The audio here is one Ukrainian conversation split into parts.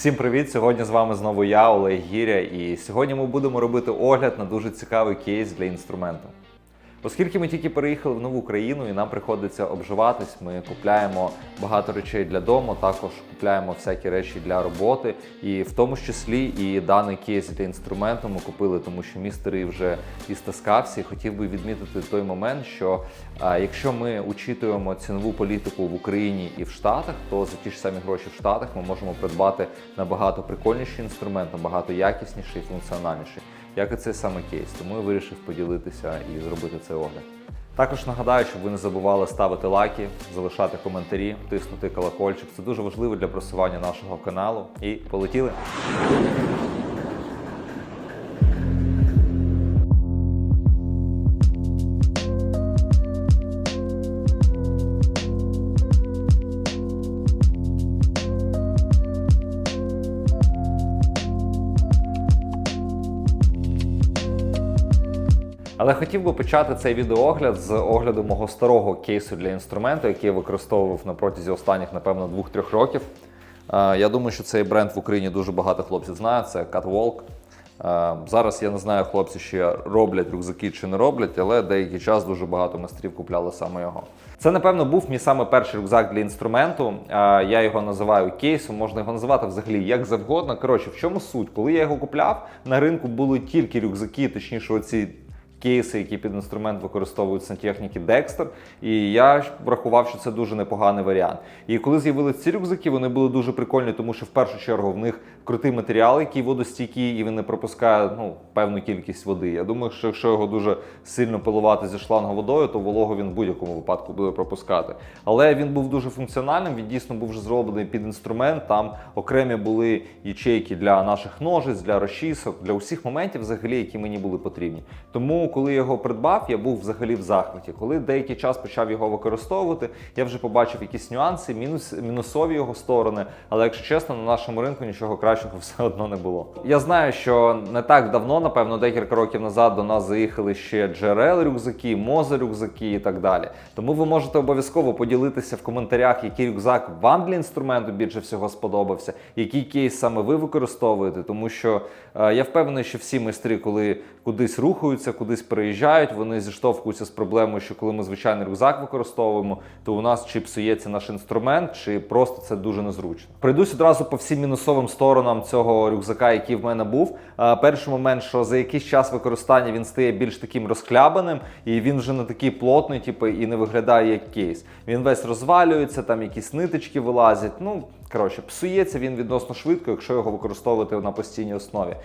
Всім привіт! Сьогодні з вами знову я, Олег Гіря, і сьогодні ми будемо робити огляд на дуже цікавий кейс для інструменту. Оскільки ми тільки переїхали в нову країну і нам приходиться обживатись, ми купляємо багато речей для дому, також купляємо всякі речі для роботи, і в тому числі і даний кейс для інструменту ми купили, тому що мій старий вже істаскався і хотів би відмітити той момент, що а, якщо ми учитуємо цінову політику в Україні і в Штатах, то за ті ж самі гроші в Штатах ми можемо придбати набагато прикольніший інструмент, набагато якісніший і функціональніший як і цей саме кейс. Тому я вирішив поділитися і зробити цей огляд. Також нагадаю, щоб ви не забували ставити лайки, залишати коментарі, тиснути колокольчик. Це дуже важливо для просування нашого каналу. І полетіли! Але хотів би почати цей відеоогляд з огляду мого старого кейсу для інструменту, який я використовував на протязі останніх, напевно, 2-3 років. Е, Я думаю, що цей бренд в Україні дуже багато хлопців знає. Це Catwalk. Е, Зараз я не знаю, хлопці ще роблять рюкзаки чи не роблять, але деякий час дуже багато майстрів купляли саме його. Це, напевно, був мій саме перший рюкзак для інструменту. Е, Я його називаю кейсом, можна його називати взагалі як завгодно. Коротше, в чому суть? Коли я його купляв, на ринку були тільки рюкзаки, точніше, оці кейси, які під інструмент використовують сантехніки Dexter, і я врахував, що це дуже непоганий варіант. І коли з'явилися ці рюкзаки, вони були дуже прикольні, тому що в першу чергу в них крутий матеріал, який водостійкий, і він не пропускає ну, певну кількість води. Я думаю, що якщо його дуже сильно пилувати зі шланговодою, то вологу він в будь-якому випадку буде пропускати. Але він був дуже функціональним, він дійсно був вже зроблений під інструмент. Там окремі були ячейки для наших ножиць, для розчісок, для усіх моментів, взагалі, які мені були потрібні. Тому, коли я його придбав, я був взагалі в захваті. Коли деякий час почав його використовувати, я вже побачив якісь нюанси, мінус, мінусові його сторони. Але якщо чесно, на нашому ринку нічого кращого все одно не було. Я знаю, що не так давно, напевно, декілька років назад до нас заїхали ще GRL рюкзаки, Moza рюкзаки і так далі. Тому ви можете обов'язково поділитися в коментарях, який рюкзак вам для інструменту більше всього сподобався, який кейс саме ви використовуєте, тому що е, я впевнений, що всі майстри, коли кудись рухаються, кудись переїжджають, вони зіштовхуються з проблемою, що коли ми звичайний рюкзак використовуємо, то у нас чи псується наш інструмент, чи просто це дуже незручно. Пройдусь одразу по всім мінусовим сторонам цього рюкзака, який в мене був. Е, Перший момент, що за якийсь час використання він стає більш таким розхлябаним, і він вже не такий плотний, типу, і не виглядає як кейс. Він весь розвалюється, там якісь ниточки вилазять. Ну коротше, псується він відносно швидко, якщо його використовувати на постійній основі. Е,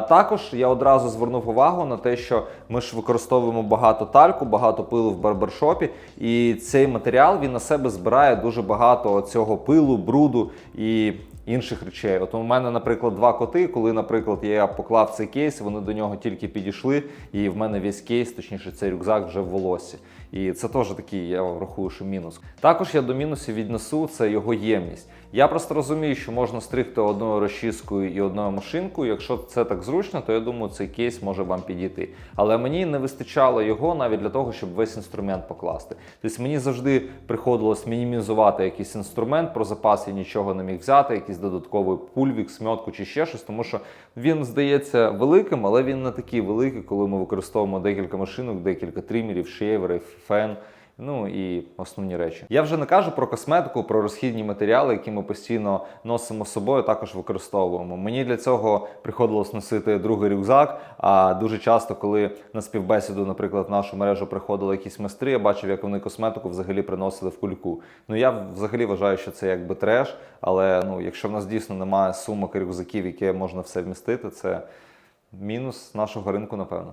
Також я одразу звернув увагу на те, що ми ж використовуємо багато тальку, багато пилу в барбершопі, і цей матеріал він на себе збирає дуже багато цього пилу, бруду і. Інших речей. От у мене, наприклад, два коти. Коли, наприклад, я поклав цей кейс, вони до нього тільки підійшли, і в мене весь кейс, точніше, цей рюкзак вже в волосі. І це теж такий, я рахую, що мінус. Також я до мінусів віднесу це його ємність. Я просто розумію, що можна стригти одною розчіскою і одною машинкою. Якщо це так зручно, то я думаю, цей кейс може вам підійти. Але мені не вистачало його навіть для того, щоб весь інструмент покласти. Тобто мені завжди приходилось мінімізувати якийсь інструмент, про запас я нічого не міг взяти, якийсь додатковий пульвік, смьотку чи ще щось, тому що він здається великим, але він не такий великий, коли ми використовуємо декілька машинок, декілька тримерів, шейвери, фен. Ну і основні речі. Я вже не кажу про косметику, про розхідні матеріали, які ми постійно носимо з собою, також використовуємо. Мені для цього приходилось носити другий рюкзак. А дуже часто, коли на співбесіду, наприклад, в нашу мережу приходили якісь майстри, я бачив, як вони косметику взагалі приносили в кульку. Ну я взагалі вважаю, що це якби треш. Але ну, якщо в нас дійсно немає сумок і рюкзаків, які можна все вмістити, це мінус нашого ринку, напевно.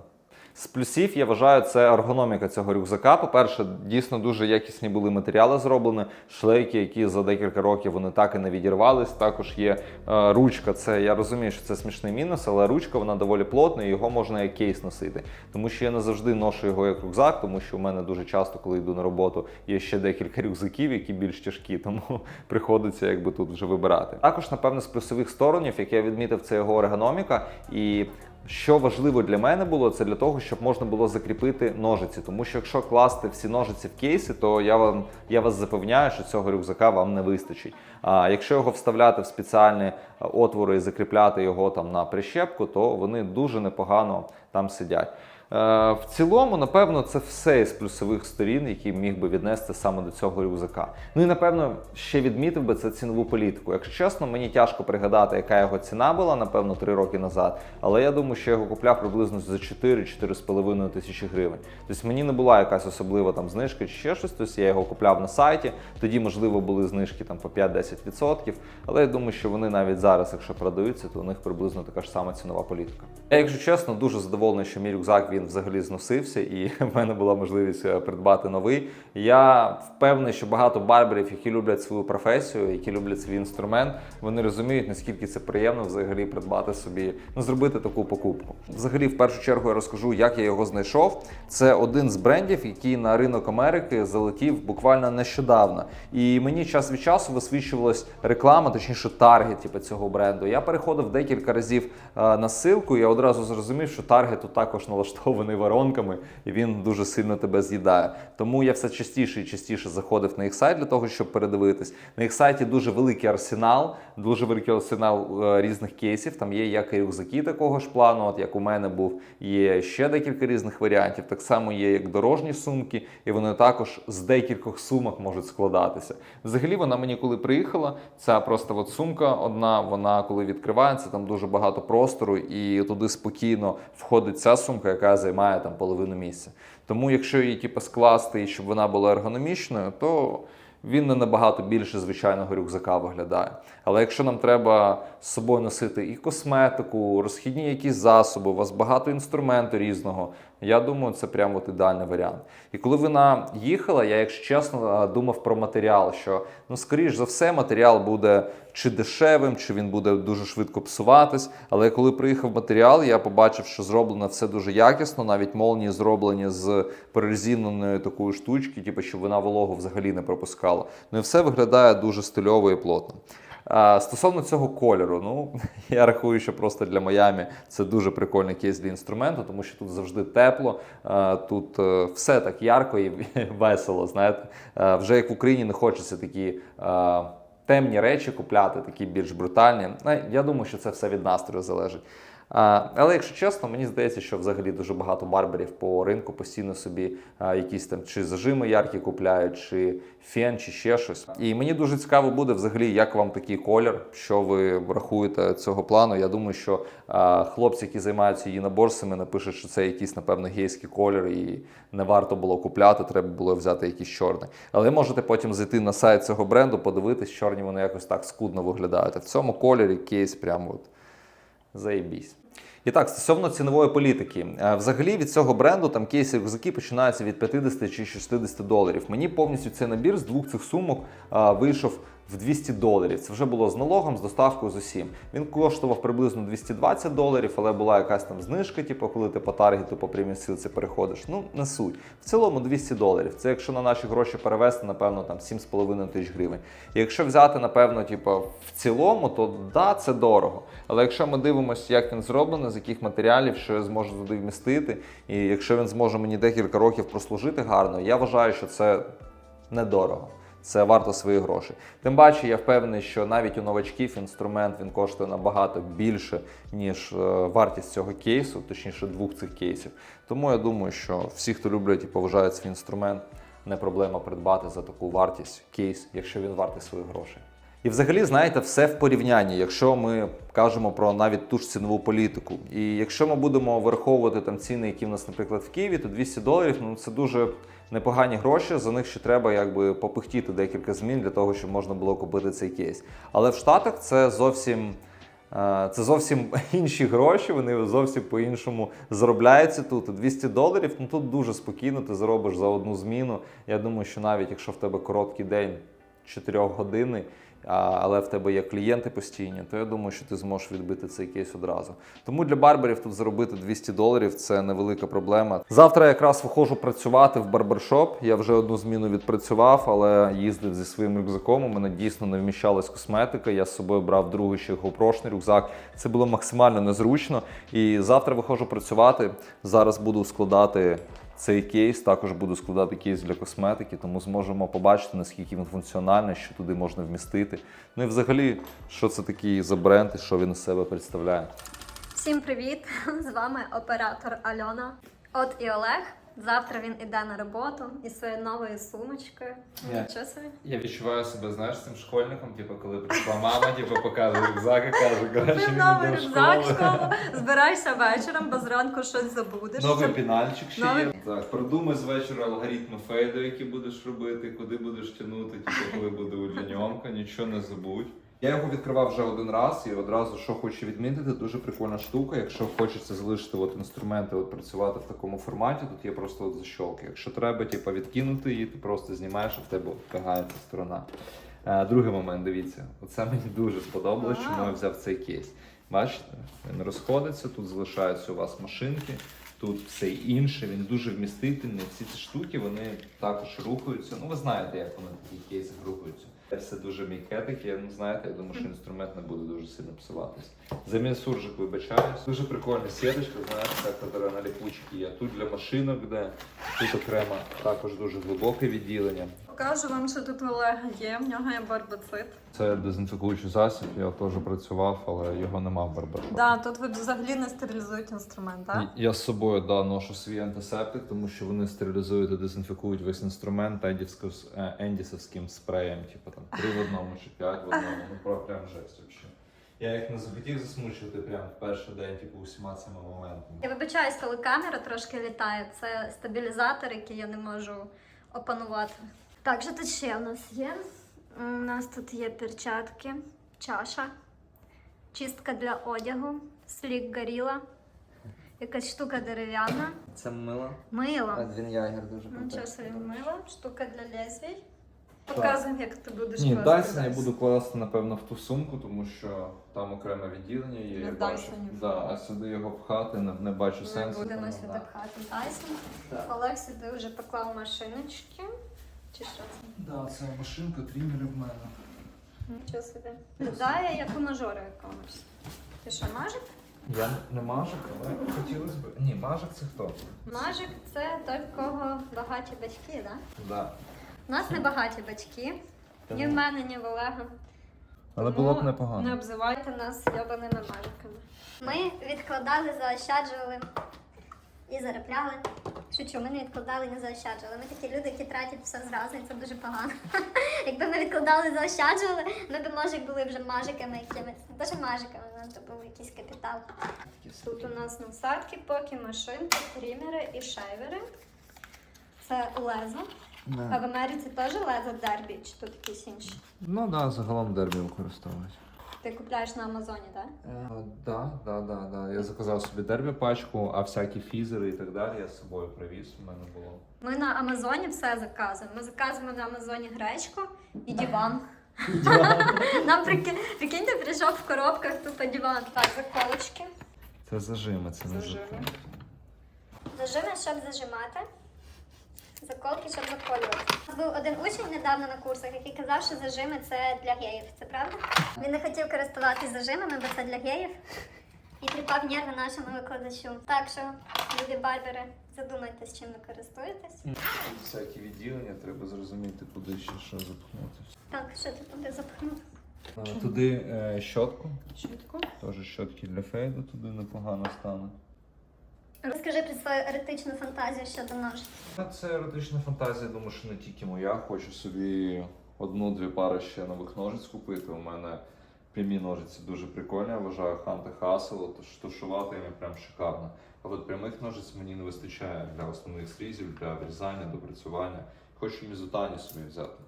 З плюсів я вважаю, це ергономіка цього рюкзака. По-перше, дійсно дуже якісні були матеріали зроблені, шлейки, які за декілька років вони так і не відірвались. Також є е, ручка. Це я розумію, що це смішний мінус, але ручка вона доволі плотна, і його можна як кейс носити. Тому що я не завжди ношу його як рюкзак, тому що у мене дуже часто, коли йду на роботу, є ще декілька рюкзаків, які більш тяжкі, тому приходиться якби тут вже вибирати. Також, напевно, з плюсових сторонів, як я відмітив, це його ергономіка і Що важливо для мене було, це для того, щоб можна було закріпити ножиці. Тому що якщо класти всі ножиці в кейси, то я вам я вас запевняю, що цього рюкзака вам не вистачить. А якщо його вставляти в спеціальні е, отвори і закріпляти його там на прищепку, то вони дуже непогано там сидять. Е, В цілому, напевно, це все із плюсових сторін, які міг би віднести саме до цього рюкзака. Ну і напевно ще відмітив би це цінову політику. Якщо чесно, мені тяжко пригадати, яка його ціна була, напевно, 3 роки назад. Але я думаю, що я його купляв приблизно за 4-4,5 тисячі гривень. Тобто мені не була якась особлива там знижка чи ще щось. Тобто я його купляв на сайті. Тоді, можливо, були знижки там по 5-10%. Але я думаю, що вони навіть зараз, якщо продаються, то у них приблизно така ж сама цінова політика. Я, якщо чесно, дуже задоволений, що мій рюкзак він взагалі зносився, і в мене була можливість е, придбати новий. Я впевнений, що багато барберів, які люблять свою професію, які люблять свій інструмент, вони розуміють, наскільки це приємно взагалі придбати собі, ну зробити таку покупку. Взагалі, в першу чергу, я розкажу, як я його знайшов. Це один з брендів, який на ринок Америки залетів буквально нещодавно. І мені час від часу висвічувалась реклама, точніше таргет типу, цього бренду. Я переходив декілька разів е, на ссылку, і я одразу зрозумів, що таргет тут також налаштований воронками, і він дуже сильно тебе з'їдає. Тому я все частіше і частіше заходив на їх сайт для того, щоб передивитись. На їх сайті дуже великий арсенал, дуже великий арсенал е, різних кейсів. Там є як і рюкзаки такого ж плану, от як у мене був, є ще декілька різних варіантів. Так само є як дорожні сумки, і вони також з декількох сумок можуть складатися. Взагалі, вона мені коли приїхала, ця просто от сумка одна, вона коли відкривається, там дуже багато простору, і туди спокійно входить ця сумка, яка займає там половину місця. Тому, якщо її типу, скласти і щоб вона була ергономічною, то він не набагато більше звичайного рюкзака виглядає. Але якщо нам треба з собою носити і косметику, розхідні якісь засоби, у вас багато інструменту різного, я думаю, це прямо от ідеальний варіант. І коли вона їхала, я, якщо чесно, думав про матеріал, що ну, скоріш за все, матеріал буде чи дешевим, чи він буде дуже швидко псуватись. Але коли приїхав матеріал, я побачив, що зроблено все дуже якісно. Навіть молнії зроблені з перерезиненої такої штучки, типу, щоб вона вологу взагалі не пропускала. Ну і все виглядає дуже стильово і плотно. Стосовно цього кольору, ну я рахую, що просто для Майами це дуже прикольний кейс для інструменту, тому що тут завжди тепло, тут е, все так ярко і весело. Знаєте, вже як в Україні не хочеться такі. Темні речі купляти, такі більш брутальні. Ну, Я думаю, що це все від настрою залежить. Але якщо чесно, мені здається, що взагалі дуже багато барберів по ринку постійно собі якісь там чи зажими яркі купляють, чи фен, чи ще щось. І мені дуже цікаво буде взагалі, як вам такий колір, що ви рахуєте цього плану. Я думаю, що хлопці, які займаються її наборцями, напишуть, що це якийсь, напевно, гейський колір, і не варто було купляти, треба було взяти якийсь чорний. Але можете потім зайти на сайт цього бренду, подивитись, чорні вони якось так скудно виглядають. А в цьому кольорі кейс прямо от заєбісь. І так, стосовно цінової політики, Е, взагалі від цього бренду там кейси рюкзаки починаються від 50 чи 60 доларів. Мені повністю цей набір з двох цих сумок а, вийшов в 200 доларів. Це вже було з налогом, з доставкою з усім. Він коштував приблизно 220 доларів, але була якась там знижка, типу, коли ти по таргету по преміум силці переходиш. Ну, не суть. В цілому 200 доларів. Це якщо на наші гроші перевести, напевно, там 7,5 тисяч гривень. І якщо взяти, напевно, типу, в цілому, то да, це дорого. Але якщо ми дивимося, як він зроблений, з яких матеріалів, що я зможу туди вмістити, і якщо він зможе мені декілька років прослужити гарно, я вважаю, що це недорого. Це варто свої гроші. Тим паче, я впевнений, що навіть у новачків інструмент він коштує набагато більше, ніж е, вартість цього кейсу, точніше двох цих кейсів. Тому я думаю, що всі, хто люблять і поважають свій інструмент, не проблема придбати за таку вартість кейс, якщо він вартий своїх грошей. І взагалі, знаєте, все в порівнянні, якщо ми кажемо про навіть ту ж цінову політику. І якщо ми будемо враховувати там ціни, які в нас, наприклад, в Києві, то 200 доларів ну це дуже непогані гроші. За них ще треба якби попихтіти декілька змін для того, щоб можна було купити цей кейс. Але в Штатах це зовсім. е, Це зовсім інші гроші, вони зовсім по-іншому заробляються тут. 200 доларів, ну тут дуже спокійно, ти заробиш за одну зміну. Я думаю, що навіть якщо в тебе короткий день, 4 години, але в тебе є клієнти постійні, то я думаю, що ти зможеш відбити цей кейс одразу. Тому для барберів тут заробити 200 доларів це невелика проблема. Завтра я якраз виходжу працювати в барбершоп. Я вже одну зміну відпрацював, але їздив зі своїм рюкзаком. У мене дійсно не вміщалась косметика. Я з собою брав другий ще GoPro-шний рюкзак. Це було максимально незручно. І завтра виходжу працювати. Зараз буду складати цей кейс. Також буду складати кейс для косметики, тому зможемо побачити, наскільки він функціональний, що туди можна вмістити. Ну і взагалі, що це такий за бренд і що він із себе представляє. Всім привіт! З вами оператор Альона. От і Олег. Завтра він іде на роботу із своєю новою сумочкою. Нічого собі. Я відчуваю себе, знаєш, цим школьником, типу, коли прийшла мама, типу, показує рюкзак і каже, Ти він новий йде в рюкзак, школу. школу, збирайся вечором, бо зранку щось забудеш. Новий пінальчик ще Новий- є. Так, продумай з вечора алгоритми фейду, які будеш робити, куди будеш тягнути, типу, коли буде удліньомка, нічого не забудь. Я його відкривав вже один раз і одразу що хочу відмітити, дуже прикольна штука. Якщо хочеться залишити от інструменти, от працювати в такому форматі, тут є просто от защолки. Якщо треба, типу, відкинути її, ти просто знімаєш, а в тебе втягається сторона. Е, Другий момент, дивіться, оце мені дуже сподобалось, чому я взяв цей кейс. Бачите, він розходиться, тут залишаються у вас машинки, тут все інше, він дуже вмістительний. Всі ці штуки вони також рухаються. Ну, ви знаєте, як вони такі кейси рухаються. Все дуже м'яке таке, ну знаєте, я думаю, що інструмент не буде дуже сильно псуватись. Замін суржик вибачаюсь. Дуже прикольна сіточка, знаєте, так на ліпучки є. Тут для машинок, де тут окремо також дуже глибоке відділення. Покажу вам, що тут Олега є. В нього є барбацит. Це дезінфікуючий засіб, я теж працював, але його нема в барбершопі. Да, тут ви взагалі не стерилізують інструмент, так? Я з собою да, ношу свій антисептик, тому що вони стерилізують і дезінфікують весь інструмент ендісовським спреєм, типу там три в одному чи п'ять в одному. Ну про прям жесть вообще. Я їх не захотів засмучувати прямо в перший день, типу, усіма цими моментами. Я вибачаюсь, коли камера трошки літає. Це стабілізатор, який я не можу опанувати. Так, що тут ще у нас є? У нас тут є перчатки, чаша, чистка для одягу, слік горіла, якась штука дерев'яна, Це мило. мило. Адвін Ягер дуже Нічого круте. собі мило, штука для лезвій. Показуємо, як ти будеш Ні, класти Dyson я буду класти, напевно, в ту сумку, тому що там окреме відділення є, Не я бачу. Dyson. Да, а сюди його пхати не, не бачу Ми сенсу. будемо тому, сюди да. пхати Dyson. Так. Олег сюди вже поклав машиночки. Чи що це? Да, це машинка, трімери в мене. Нічого собі. Виглядає як у мажора якомусь. Ти що, мажик? Я не мажик, але хотілося б. Ні, мажик це хто? Мажик це той, в кого багаті батьки, так? Да. У нас не багаті батьки. Ні в мене, ні в Олега. Але було б непогано. Не обзивайте нас йобаними мажиками. Ми відкладали, заощаджували і заробляли. Шучу, ми не відкладали, не заощаджували. Ми такі люди, які тратять все зразу, і це дуже погано. Якби ми відкладали, заощаджували, ми б може були вже мажиками якимись. Не мажиками, у нас був якийсь капітал. Тут у нас насадки, поки машинки, трімери і шейвери. Це лезо. А в Америці теж лезо дербі, чи тут якісь інші? Ну так, да, загалом дербі використовують. Ти купляєш на Амазоні, так? Так, да, да, да. Я заказав собі дербі пачку, а всякі фізери і так далі я з собою привіз. У мене було. Ми на Амазоні все заказуємо. Ми заказуємо на Амазоні гречку і диван. Нам прики... прикиньте, прийшов в коробках тупо диван. Так, заколочки. Це зажими, це не Зажими. зажими. Зажими, щоб зажимати. Заколки, щоб заколювати. У нас був один учень недавно на курсах, який казав, що зажими це для геїв. Це правда? Він не хотів користуватися зажимами, бо це для геїв. І тріпав нерви нашому викладачу. Так що, люди барбери, задумайтесь, чим ви користуєтесь. Всякі відділення, треба зрозуміти, куди ще що запхнути. Так, що ти туди запхнув? Туди е, щотку, Швидко. теж щотки для фейду, туди непогано стане. Розкажи про свою еретичну фантазію щодо нож. Та Це еротична фантазія, думаю, що не тільки моя. Хочу собі одну-дві пари ще нових ножиць купити. У мене прямі ножиці дуже прикольні, я вважаю Ханта Хасел, тож тушувати їм прям шикарно. А от прямих ножиць мені не вистачає для основних срізів, для врізання, допрацювання. Хочу мізутані собі взяти.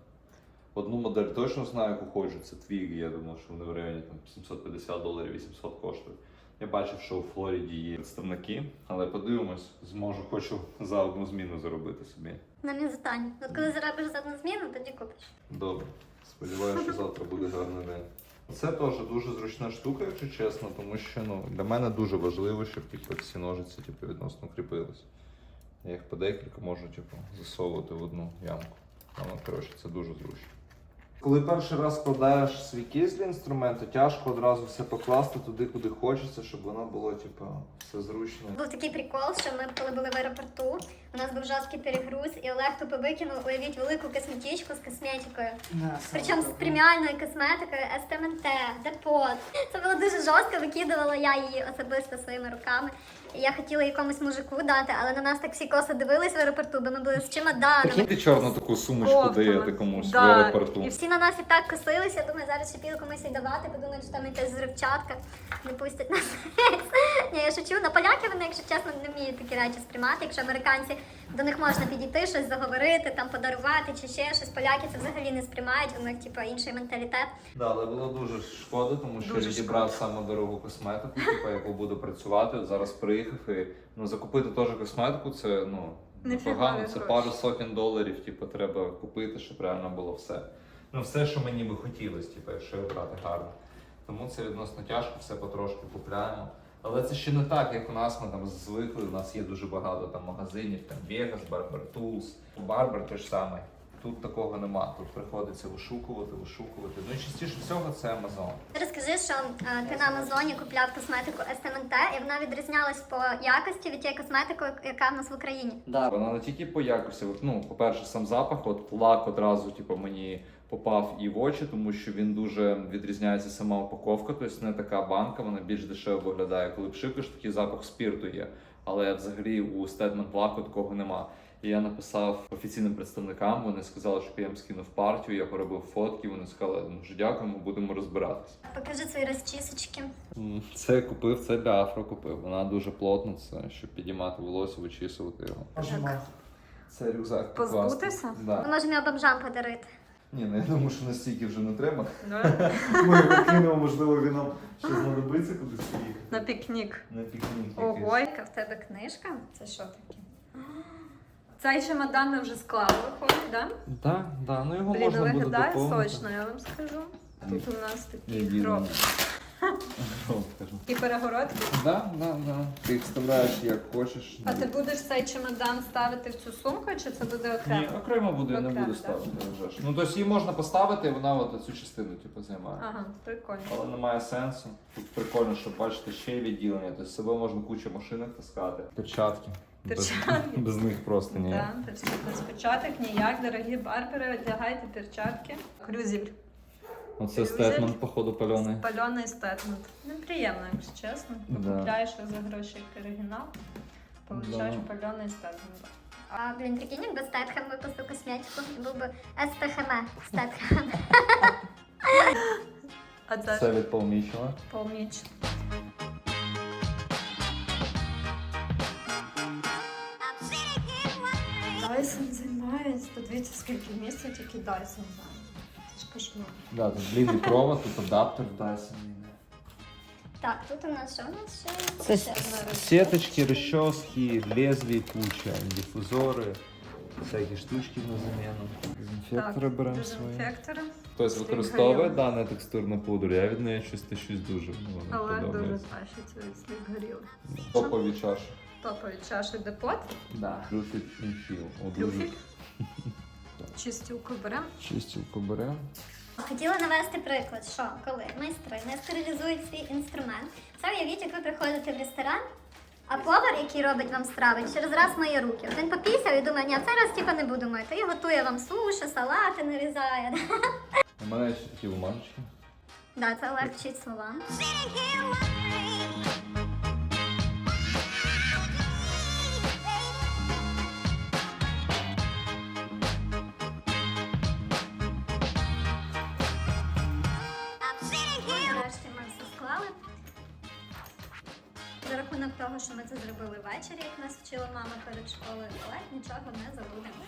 Одну модель точно знаю, яку хочу, це Twig, я думав, що вони в районі там 750 доларів 800 коштують. Я бачив, що у Флориді є представники, але подивимось, зможу, хочу за одну зміну заробити собі. На мізутані. От коли заробиш за одну зміну, тоді купиш. Добре, Сподіваюся, що завтра буде гарний день. Це теж дуже зручна штука, якщо чесно, тому що ну, для мене дуже важливо, щоб типу, ці ножиці типу, відносно кріпились. Я їх по декілька можу типу, засовувати в одну ямку. Ну, коротше, це дуже зручно. Коли перший раз складаєш свій кейс для інструменту, тяжко одразу все покласти туди, куди хочеться, щоб воно було типу, все зручно. Був такий прикол, що ми коли були в аеропорту, у нас був жорсткий перегруз, і Олег тупо викинув, уявіть, велику косметичку з косметикою. Причому з преміальною косметикою, СТМНТ, Депот. Це було дуже жорстко, викидувала я її особисто своїми руками. Я хотіла якомусь мужику дати, але на нас так всі коси дивились в аеропорту, бо ми були з чемоданами. ти чорну таку сумочку Кофтами. даєте комусь Да. в аеропорту. І всі на нас і так косилися, я думаю, зараз шипіли комусь і давати, подумають, що там якась зривчатка, не пустять нас. Ні, я шучу. На поляки вони, якщо чесно, не вміють такі речі сприймати. Якщо американці до них можна підійти, щось заговорити, там подарувати чи ще щось. Поляки це взагалі не сприймають, у них типу інший менталітет. Да, але було дуже шкода, тому що Дуже відібрав саме дорогу косметику, типу, яку буду працювати. От Зараз приїхав і ну, закупити теж косметику, це ну Нефігові непогано. Це гроші. пару сотень доларів, типу, треба купити, щоб реально було все. Ну, все, що мені би хотілося, типу, якщо його брати гарно. Тому це відносно тяжко, все потрошки купляємо. Але це ще не так, як у нас ми там звикли. У нас є дуже багато там магазинів, там Vegas, Barber Tools, Barber ж самий. Тут такого нема. Тут приходиться вишукувати, вишукувати. Ну і частіше всього це Amazon. Розкажи, що е, ти на Амазоні купляв косметику СТМНТ, і вона відрізнялась по якості від тієї косметики, яка в нас в Україні. Да. Вона не тільки по якості, от, ну, по-перше, сам запах, от лак одразу типу, мені попав і в очі, тому що він дуже відрізняється сама упаковка, тобто не така банка, вона більш дешево виглядає. Коли пшикаєш, такий запах спірту є. Але взагалі у стетмент лаку такого нема. І я написав офіційним представникам, вони сказали, щоб я їм скинув партію, я поробив фотки, вони сказали, дуже дякуємо, будемо розбиратися. Покажи свої розчісочки. Це я купив, це для афро купив. Вона дуже плотна, це щоб підіймати волосся, вичісувати його. Це рюкзак. Позбутися? Да. Ми можемо його бомжам подарити. Ні, ну я думаю, що настільки вже не треба. Да? Ми його можливо, він нам ще знадобиться кудись поїхати. На пікнік. На пікнік Ого, якийсь. яка в тебе книжка? Це що таке? Цей чемодан ми вже склали, виходить, так? Так, да, ну його Блін, можна буде виглядає доповнити. сочно, я вам скажу. Тут у нас такі Єдине. гроби. І перегородки. Да, да, да. Ти їх вставляєш як хочеш. А ти будеш цей чемодан ставити в цю сумку, чи це буде Ні, окремо? окремо буде, я не Окремо, буду так. ставити. вже ж. Ну, тобто її можна поставити, і вона от цю частину типу, займає. Ага, прикольно. Але немає сенсу. Тут прикольно, що бачите, ще й відділення. Тобто з собою можна кучу машинок таскати. Перчатки. Перчатки. Без, без них просто ні. Так, без початок ніяк, дорогі барбери, одягайте перчатки. Крюзель. Оце стетмент, походу, пальоний. Пальоний стетмент. Неприємно, якщо чесно. Да. Купляєш за гроші як оригінал, получаєш Да. пальоний стетмент. А, блін, прикинь, якби Стетхем випустив косметику, і був би СТХМ. Стетхем. А це, Це від Mitchell. полніч. Дайсон займає, подивіться, скільки місця тільки Дайсон займає. Кошмар. Да, тут длинний провод, тут адаптер Dyson. Так, тут у нас що у нас ще? Це Ще одна сеточки, розчоски, лезві, куча, дифузори, всякі штучки на заміну. Дезінфектори беремо свої. Дезінфектори. Хтось використовує горілки. дане текстурну пудру, я від неї щось тащусь дуже. Ну, вона Але дуже подобається. тащиться від слів горілки. Топові чаші. Топові чаші депот. Да. Трюфель чунчіл. Трюфель. Чистілку беремо. Чистілку беремо. Хотіла навести приклад, що коли майстри не стерилізують свій інструмент, це уявіть, як ви приходите в ресторан, а повар, який робить вам страви, через раз миє руки. От Він попісяв і думає, ні, цей раз типа не буду мити. І готує вам суші, салати нарізає. У мене ще такі уманчики. Да, це Олег вчить що ми це зробили ввечері, як нас вчила мама перед школою, але нічого не забудемо.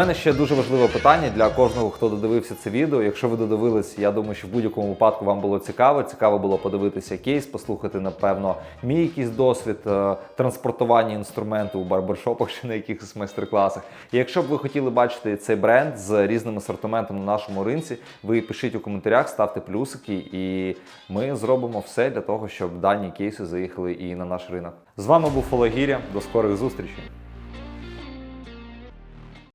У мене ще дуже важливе питання для кожного, хто додивився це відео. Якщо ви додивились, я думаю, що в будь-якому випадку вам було цікаво. Цікаво було подивитися кейс, послухати, напевно, мій якийсь досвід е, транспортування інструменту у барбершопах чи на якихось майстер-класах. І якщо б ви хотіли бачити цей бренд з різним асортиментом на нашому ринці, ви пишіть у коментарях, ставте плюсики, і ми зробимо все для того, щоб дані кейси заїхали і на наш ринок. З вами був Фологіря. До скорих зустрічей.